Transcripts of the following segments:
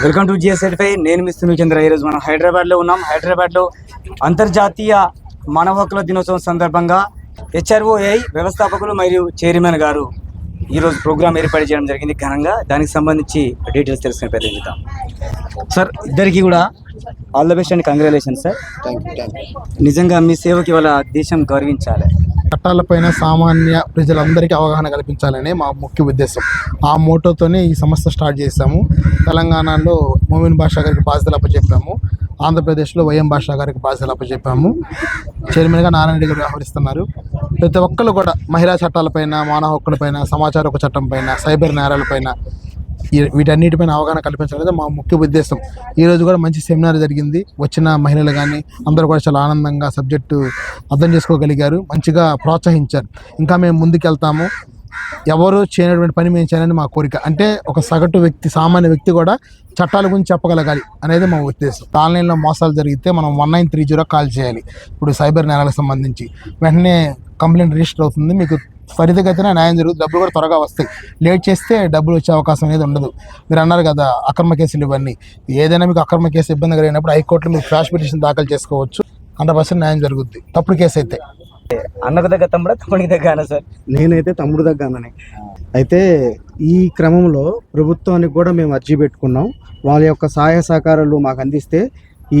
Welcome to జిఎస్ఎల్ఫై నేను మిస్తున్న చంద్ర ఈరోజు మనం హైదరాబాద్లో ఉన్నాం. హైదరాబాద్లో అంతర్జాతీయ మానవ హక్కుల దినోత్సవం సందర్భంగా హెచ్ఆర్ఓఐ వ్యవస్థాపకులు మరియు చైర్మన్ గారు ఈరోజు ప్రోగ్రామ్ ఏర్పాటు చేయడం జరిగింది ఘనంగా. దానికి సంబంధించి డీటెయిల్స్ తెలుసుకునే ప్రయత్నిద్దాం సార్ ఇద్దరికి కూడా all the best and. Congratulation sir thank you నిజంగా మీ సేవకి వాళ్ళ దేశం గౌరవించాలి. చట్టాలపైన సామాన్య ప్రజలందరికీ అవగాహన కల్పించాలనే మా ముఖ్య ఉద్దేశం. ఆ మోటోతోనే ఈ సంస్థ స్టార్ట్ చేశాము. తెలంగాణలో మోమిన్ బాషా గారికి బాధ్యతలు అప్పచెప్పాము ఆంధ్రప్రదేశ్లో వైఎం బాషా గారికి బాధ్యతలు అప్పచెప్పాము చైర్మన్గా నారాయణ రెడ్డి గారు వ్యవహరిస్తున్నారు. ప్రతి ఒక్కరు కూడా మహిళా చట్టాలపైన మానవ హక్కులపైన సమాచార హక్కు చట్టం పైన సైబర్ నేరాలపైన వీటన్నిటిపైన అవగాహన కల్పించాలనేది మా ముఖ్య ఉద్దేశం. ఈ రోజు కూడా మంచి సెమినార్ జరిగింది. వచ్చిన మహిళలు కానీ అందరూ కూడా చాలా ఆనందంగా సబ్జెక్టు అర్థం చేసుకోగలిగారు. మంచిగా ప్రోత్సహించారు. ఇంకా మేము ముందుకెళ్తాము. ఎవరు చేయనటువంటి పని మేము చేయాలని మా కోరిక. అంటే ఒక సగటు వ్యక్తి సామాన్య వ్యక్తి కూడా చట్టాల గురించి చెప్పగలగాలి అనేది మా ఉద్దేశం. ఆన్లైన్లో మోసాలు జరిగితే మనం one nine three zero call చేయాలి. ఇప్పుడు సైబర్ నేరాలకు సంబంధించి. వెంటనే కంప్లైంట్ రిజిస్టర్ అవుతుంది. మీకు త్వరితగతిన న్యాయం జరుగుతుంది డబ్బులు కూడా త్వరగా వస్తాయి. లేట్ చేస్తే డబ్బులు వచ్చే అవకాశం అనేది ఉండదు. మీరు అన్నారు కదా అక్రమ కేసులు ఇవన్నీ. ఏదైనా మీకు అక్రమ కేసు ఇబ్బంది కలిగినప్పుడు హైకోర్టులో మీరు ఫ్లాష్ పిటిషన్ దాఖలు చేసుకోవచ్చు. హండ్రెడ్ పర్సెంట్ న్యాయం జరుగుద్ది. తప్పుడు కేసు అయితే. అన్నకు దగ్గర తమ్ముడా? తమ్ముడికి దగ్గర సార్? నేనైతే తమ్ముడు దగ్గరనే అయితే ఈ క్రమంలో ప్రభుత్వానికి కూడా మేము అర్జీ పెట్టుకున్నాం. వాళ్ళ యొక్క సహాయ సహకారాలు మాకు అందిస్తే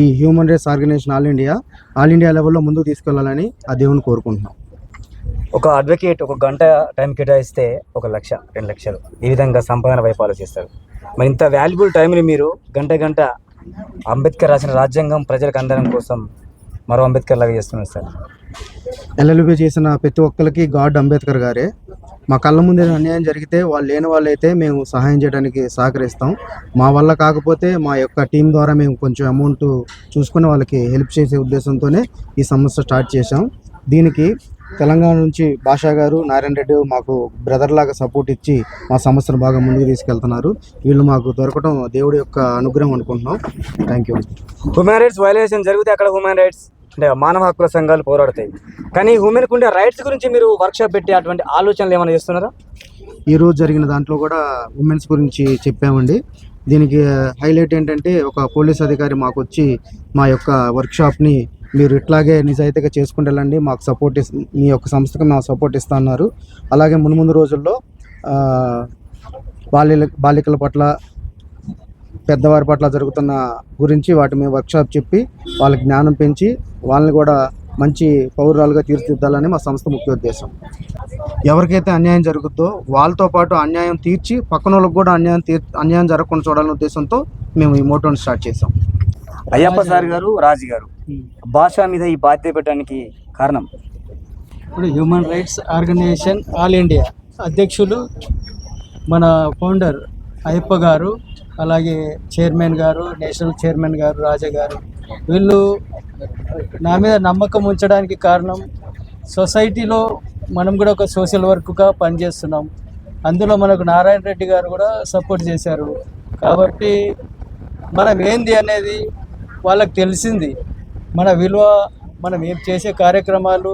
ఈ human rights organization all India all India లెవెల్లో ముందుకు తీసుకెళ్ళాలని ఆ దేవుని కోరుకుంటున్నాం. ఒక అడ్వకేట్ ఒక గంట టైం కేటాయిస్తే ఒక లక్ష రెండు లక్షలు. ఈ విధంగా సంపాదన వైపు ఆలోచిస్తారు. మరి ఇంత వాల్యుబుల్ టైంని మీరు గంట గంట అంబేద్కర్ రాసిన రాజ్యాంగం ప్రజలకు అందడం కోసం మరో అంబేద్కర్ లాగా చేస్తున్నారు సార్. ఎల్ఎల్బి చేసిన ప్రతి ఒక్కరికి గాడ్ అంబేద్కర్ గారే. మా కళ్ళ ముందే అన్యాయం జరిగితే వాళ్ళు లేని వాళ్ళైతే మేము సహాయం చేయడానికి సహకరిస్తాం. మా వల్ల కాకపోతే మా యొక్క టీం ద్వారా మేము కొంచెం అమౌంట్ చూసుకుని వాళ్ళకి హెల్ప్ చేసే ఉద్దేశంతోనే ఈ సమస్య స్టార్ట్ చేశాం. దీనికి తెలంగాణ నుంచి భాషా గారు నారాయణ రెడ్డి మాకు బ్రదర్ లాగా సపోర్ట్ ఇచ్చి మా సంస్థను బాగా ముందుకు తీసుకెళ్తున్నారు. వీళ్ళు మాకు దొరకడం దేవుడి యొక్క అనుగ్రహం అనుకుంటున్నాం. Thank you human rights violation జరిగితే అక్కడ హ్యూమన్ రైట్స్ అంటే మానవ హక్కుల సంఘాలు పోరాడతాయి. కానీ హ్యూమన్కి ఉండే రైట్స్ గురించి మీరు వర్క్షాప్ పెట్టి అటువంటి ఆలోచనలు ఏమైనా చేస్తున్నారా? ఈ రోజు జరిగిన దాంట్లో కూడా ఉమెన్స్ గురించి చెప్పామండి. దీనికి హైలైట్ ఏంటంటే ఒక పోలీస్ అధికారి మాకు వచ్చి మా యొక్క వర్క్షాప్ని మీరు ఇట్లాగే నిజాయితీగా చేసుకుంటూ వెళ్ళండి. మాకు సపోర్ట్ ఇస్ మీ యొక్క సంస్థకు మాకు సపోర్ట్ ఇస్తా అన్నారు. అలాగే మునుముందు రోజుల్లో బాల్య బాలికల పట్ల పెద్దవారి పట్ల జరుగుతున్న గురించి వాటి మీద వర్క్షాప్ చెప్పి వాళ్ళకి జ్ఞానం పెంచి వాళ్ళని కూడా మంచి పౌరాలుగా తీర్చిదిద్దాలని మా సంస్థ ముఖ్య ఉద్దేశం. ఎవరికైతే అన్యాయం జరుగుతుందో వాళ్ళతో పాటు అన్యాయం తీర్చి పక్కన వాళ్ళకి కూడా అన్యాయం తీర్ అన్యాయం జరగకుండా చూడాలనే ఉద్దేశంతో మేము ఈ మోటోని స్టార్ట్ చేసాం అయ్యప్ప సార్ గారు రాజు గారు. భాష మీద ఈ బాధ్యత పెట్టడానికి కారణం? ఇప్పుడు human rights organization all India అధ్యక్షులు మన ఫౌండర్ అయ్యప్ప గారు అలాగే చైర్మన్ గారు నేషనల్ చైర్మన్ గారు రాజా గారు వీళ్ళు నా మీద నమ్మకం ఉంచడానికి కారణం సొసైటీలో మనం కూడా ఒక సోషల్ వర్క్గా పనిచేస్తున్నాం. అందులో మనకు నారాయణ రెడ్డి గారు కూడా సపోర్ట్ చేశారు. కాబట్టి మనం ఏంది అనేది వాళ్ళకి తెలిసింది. మన విలువ మనం ఏం చేసే కార్యక్రమాలు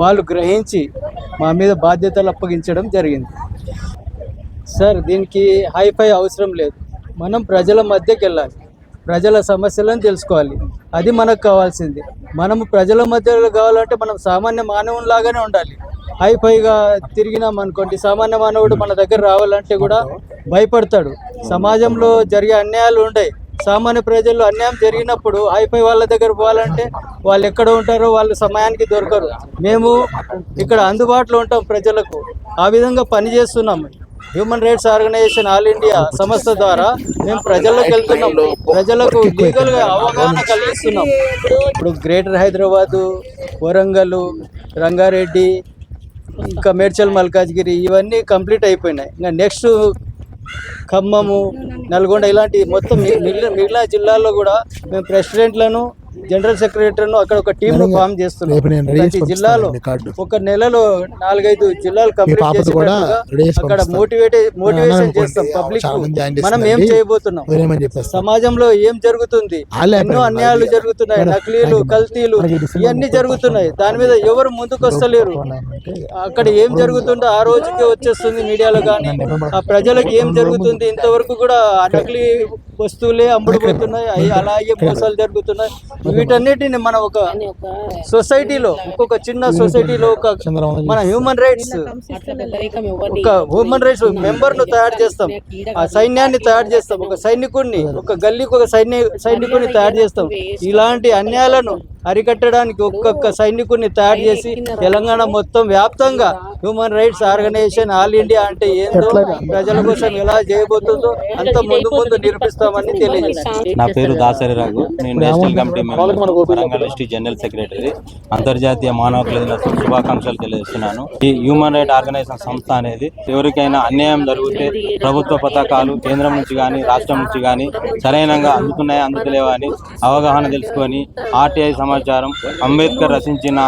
వాళ్ళు గ్రహించి మా మీద బాధ్యతలు అప్పగించడం జరిగింది. సార్ దీనికి హైఫై అవసరం లేదు. మనం ప్రజల మధ్యకి వెళ్ళాలి ప్రజల సమస్యలను తెలుసుకోవాలి. అది మనకు కావాల్సింది. మనము ప్రజల మధ్యలో కావాలంటే మనం సామాన్య మానవునిలాగానే ఉండాలి. హైఫైగా తిరిగినాం అనుకోండి సామాన్య మానవుడు మన దగ్గర రావాలంటే కూడా భయపడతాడు. సమాజంలో జరిగే అన్యాయాలు ఉంటాయి సామాన్య ప్రజల్లో అన్యాయం జరిగినప్పుడు హైఫై వాళ్ళ దగ్గర పోవాలంటే వాళ్ళు ఎక్కడ ఉంటారో వాళ్ళు సమయానికి దొరకరు. మేము ఇక్కడ అందుబాటులో ఉంటాం ప్రజలకు. ఆ విధంగా పనిచేస్తున్నాం human rights organization all India సంస్థ ద్వారా మేము ప్రజల్లోకి వెళ్తున్నాం. ప్రజలకు లీగల్గా అవగాహన కలిగిస్తున్నాం. ఇప్పుడు గ్రేటర్ హైదరాబాదు వరంగల్ రంగారెడ్డి ఇంకా మేడ్చల్ మల్కాజ్గిరి ఇవన్నీ కంప్లీట్ అయిపోయినాయి. ఇంకా నెక్స్ట్ ఖమ్మము నల్గొండ ఇలాంటి మొత్తం మిగిలిన మిగిలిన జిల్లాల్లో కూడా మేము ప్రెసిడెంట్లను జనరల్ సెక్రటరీను అక్కడ ఒక టీమ్ను ఫామ్ చేస్తున్నాం జిల్లాలో. ఒక నెలలో నాలుగైదు జిల్లాలు కంప్లీట్ చేసి అక్కడ. Motivate motivation. చేస్తాం పబ్లిక్ మనం ఏం. చేయబోతున్నాం సమాజంలో ఏం జరుగుతుంది ఎన్నో. అన్యాయాలు జరుగుతున్నాయి నకిలీలు. కల్తీలు ఇవన్నీ జరుగుతున్నాయి దాని మీద ఎవరు ముందుకు వస్తలేరు అక్కడ ఏం జరుగుతుందో ఆ రోజుకే వచ్చేస్తుంది మీడియాలో కానీ ఆ ప్రజలకు ఏం జరుగుతుంది ఇంతవరకు కూడా ఆ నకిలీ వస్తువులే అమ్ముడుపోతున్నాయి అవి అలాగే మోసాలు జరుగుతున్నాయి. వీటన్నిటిని మనం ఒక సొసైటీలో ఇంకొక చిన్న సొసైటీలో ఒక మన హ్యూమన్ రైట్స్ ఒక హ్యూమన్ రైట్స్ మెంబర్ను తయారు చేస్తాం. ఆ సైన్యాన్ని తయారు చేస్తాం. ఒక సైనికుడిని ఒక గల్లీకి ఒక సైన్య సైనికుడిని తయారు చేస్తాం. ఇలాంటి అన్యాయాలను అరికట్టడానికి ఒక్కొక్క సైనికుడిని తయారు చేసి తెలంగాణ మొత్తం వ్యాప్తంగా human rights organization all India అంటే ఏందో ప్రజల కోసం ఎలా చేయబోతుందో అంత ముందు ముందు నిరూపిస్తామని తెలియజేస్తాం నా పేరు దాసరి రఘు. నేను national committee member general secretary అంతర్జాతీయ మానవ దినోత్సవం శుభాకాంక్షలు తెలియజేస్తున్నాను. ఈ హ్యూమన్ రైట్ ఆర్గనైజేషన్ సంస్థ అనేది ఎవరికైనా అన్యాయం జరిగితే ప్రభుత్వ పథకాలు కేంద్రం నుంచి కానీ రాష్ట్రం నుంచి కానీ సరైనంగా అందుతున్నాయా అందుతలేవా అని అవగాహన తెలుసుకొని ఆర్టీఐ సమాచారం. అంబేద్కర్ రచించిన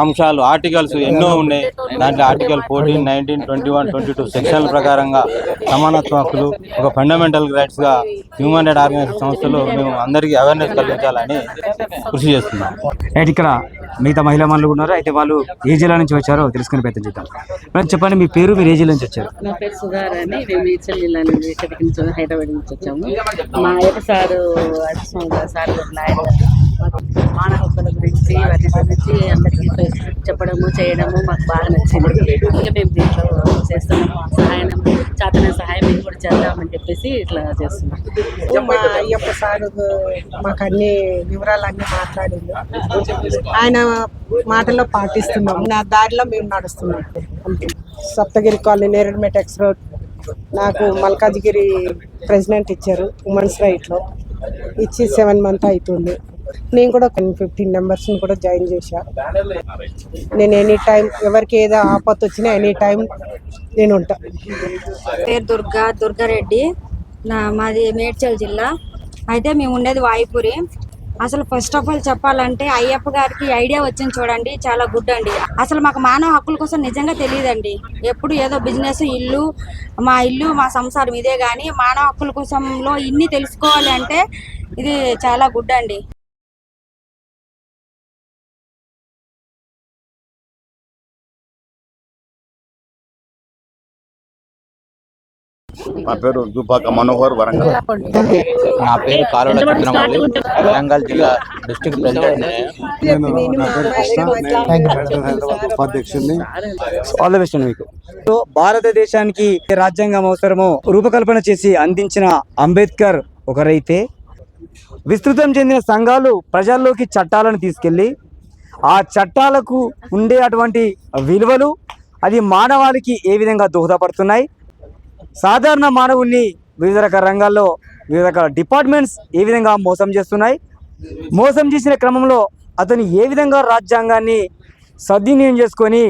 అంశాలు ఆర్టికల్స్ ఎన్నో ఉన్నాయి. దాంట్లో article fourteen nineteen twenty one twenty two సెక్షన్ల ప్రకారంగా సమానత్వ హక్కులు ఒక ఫండమెంటల్ రైట్స్గా హ్యూమన్ రైట్ ఆర్గనైజేషన్ సంస్థలు మేము అందరికీ అవేర్నెస్ కలిగించాలని కృషి చేస్తున్నాం. రైట్ ఇక్కడ మిగతా మహిళా మనులు ఉన్నారు? అయితే వాళ్ళు ఏ జిల్లా నుంచి వచ్చారో తెలుసుకునే ప్రయత్నం చేద్దాం. మేడం చెప్పండి మీ పేరు మీరు ఏ జిల్లా నుంచి వచ్చారు? నా పేరు సుధార్ అని మేము మేడ్చల్ జిల్లా నుంచి హైదరాబాద్ నుంచి వచ్చాము. మా యొక్క సారు సార్ మానవ హక్కుల గురించి వాటి గురించి అందరికీ చెప్పడము చేయడము మాకు బాగా నచ్చింది. ఇంకా మేము దీంట్లో చేస్తున్నాము మా సహాయం చాతన సహాయం మేము కూడా చేద్దామని చెప్పేసి ఇట్లా చేస్తున్నాం. మా అయ్యప్ప సారు మాకు అన్ని వివరాలన్నీ మాట్లాడింది ఆయన మాటల్లో పాటిస్తున్నాం. నా దారిలో మేము నడుస్తున్నాం. Saptagiri colony Neredmet X road. నాకు మల్కాజ్గిరి ప్రెసిడెంట్ ఇచ్చారు ఉమెన్స్ రైట్లో. ఇచ్చి సెవెన్ మంత్ అవుతుంది. నేను కూడా ఫిఫ్టీన్ మెంబర్స్ని కూడా జాయిన్ చేశా. నేను ఎనీ టైం ఎవరికి ఏదో ఆపత్ వచ్చినా ఎనీ టైం నేను ఉంటా. పేరు దుర్గా దుర్గారెడ్డి నా మాది మేడ్చల్ జిల్లా. అయితే మేము ఉండేది వాయిపురి. అసలు ఫస్ట్ ఆఫ్ ఆల్ చెప్పాలంటే అయ్యప్ప గారికి ఐడియా వచ్చింది చూడండి చాలా గుడ్ అండి. అసలు మాకు మానవ హక్కుల కోసం నిజంగా తెలియదండి. ఎప్పుడు ఏదో బిజినెస్ ఇల్లు మా ఇల్లు మా సంసారం ఇదే కానీ మానవ హక్కుల కోసంలో ఇన్ని తెలుసుకోవాలి అంటే ఇది చాలా గుడ్ అండి. నా పేరు దుపాక మనోహర్ వరంగల్. నా పేరు కాలువ చంద్రమౌళి. వరంగల్ జిల్లా డిస్ట్రిక్ట్ ప్రెసిడెంట్. ఉపాధ్యక్షుడిని. ఆల్ ద బెస్ట్ అండి మీకు. సో భారతదేశానికి ఏ రాజ్యాంగం అవసరమో రూపకల్పన చేసి అందించిన అంబేద్కర్ ఒకరైతే విస్తృతం చెందిన సంఘాలు ప్రజల్లోకి చట్టాలను తీసుకెళ్ళి ఆ చట్టాలకు ఉండే అటువంటి విలువలు అది మానవాళికి ఏ విధంగా దోహదపడుతున్నాయి? సాధారణ మానవుణ్ణి వివిధ రకాల రంగాల్లో వివిధ రకాల డిపార్ట్మెంట్స్ ఏ విధంగా మోసం చేస్తున్నాయి? మోసం చేసిన క్రమంలో అతను ఏ విధంగా రాజ్యాంగాన్ని సద్వినియోగం చేసుకొని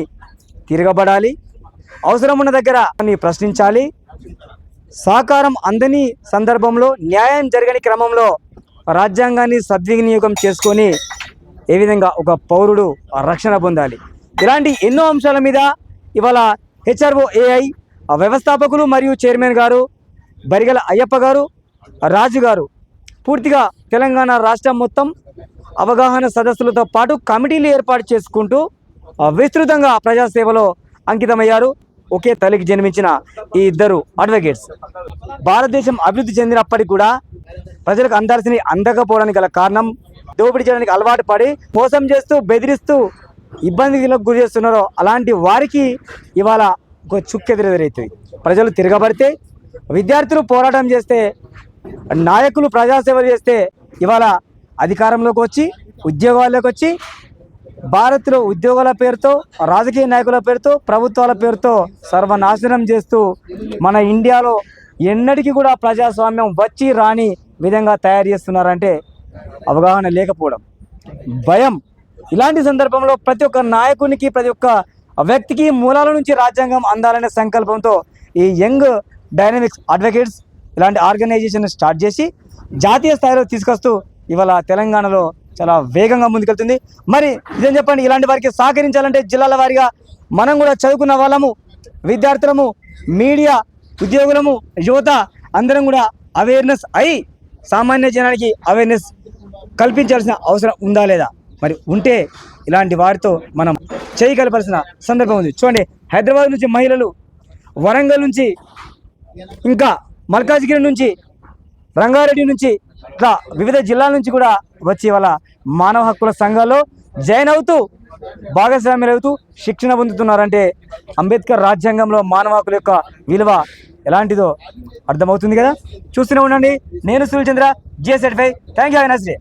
తిరగబడాలి? అవసరం ఉన్న దగ్గర ప్రశ్నించాలి? సహకారం అందని సందర్భంలో న్యాయం జరగని క్రమంలో రాజ్యాంగాన్ని సద్వినియోగం చేసుకొని ఏ విధంగా ఒక పౌరుడు రక్షణ పొందాలి? ఇలాంటి ఎన్నో అంశాల మీద ఇవాళ హెచ్ఆర్ఓ ఏఐ వ్యవస్థాపకులు మరియు చైర్మన్ గారు బరిగల అయ్యప్ప గారు రాజు గారు. పూర్తిగా తెలంగాణ రాష్ట్రం మొత్తం అవగాహన సదస్సులతో పాటు కమిటీలు ఏర్పాటు చేసుకుంటూ విస్తృతంగా ప్రజాసేవలో అంకితమయ్యారు. ఒకే తల్లికి జన్మించిన ఈ ఇద్దరు అడ్వకేట్స్ భారతదేశం అభివృద్ధి చెందినప్పటికీ కూడా ప్రజలకు అందాల్సిన అందకపోవడానికి గల కారణం దోపిడీ చేయడానికి అలవాటు పడి మోసం చేస్తూ బెదిరిస్తూ ఇబ్బందిలకు గురి చేస్తున్నారో అలాంటి వారికి ఇవాళ ఒక చుక్కెదురెదురవుతుంది ప్రజలు తిరగబడితే విద్యార్థులు పోరాటం చేస్తే నాయకులు ప్రజాసేవలు చేస్తే ఇవాళ అధికారంలోకి వచ్చి ఉద్యోగాల్లోకి వచ్చి భారత్లో ఉద్యోగాల పేరుతో రాజకీయ నాయకుల పేరుతో ప్రభుత్వాల పేరుతో సర్వనాశనం చేస్తూ మన ఇండియాలో ఎన్నటికీ కూడా ప్రజాస్వామ్యం వచ్చి రాని విధంగా తయారు చేస్తున్నారంటే అవగాహన లేకపోవడం. భయం. ఇలాంటి సందర్భంలో ప్రతి ఒక్క నాయకునికి ప్రతి ఒక్క వ్యక్తికి మూలాల నుంచి రాజ్యాంగం అందాలనే సంకల్పంతో ఈ యంగ్ డైనమిక్స్ అడ్వకేట్స్ ఇలాంటి ఆర్గనైజేషన్ స్టార్ట్ చేసి జాతీయ స్థాయిలో తీసుకొస్తూ ఇవాళ తెలంగాణలో చాలా వేగంగా ముందుకెళ్తుంది. మరి ఇదేం చెప్పండి ఇలాంటి వారికి సహకరించాలంటే జిల్లాల వారిగా మనం కూడా చదువుకున్న వాళ్ళము విద్యార్థులము మీడియా ఉద్యోగులము యువత అందరం కూడా అవేర్నెస్ అయి సామాన్య జనానికి అవేర్నెస్ కల్పించాల్సిన అవసరం ఉందా లేదా? మరి ఉంటే ఇలాంటి వారితో మనం చేయగలపాల్సిన సందర్భం ఉంది. చూడండి హైదరాబాద్ నుంచి మహిళలు వరంగల్ నుంచి ఇంకా మల్కాజ్గిరి నుంచి రంగారెడ్డి నుంచి ఇట్లా వివిధ జిల్లాల నుంచి కూడా వచ్చి వాళ్ళ మానవ హక్కుల సంఘాల్లో జాయిన్ అవుతూ భాగస్వామ్యులు అవుతూ శిక్షణ పొందుతున్నారంటే అంబేద్కర్ రాజ్యాంగంలో మానవ హక్కుల యొక్క విలువ ఎలాంటిదో అర్థమవుతుంది కదా? చూస్తూనే ఉండండి. నేను Suryachandra five. Thank you have nice day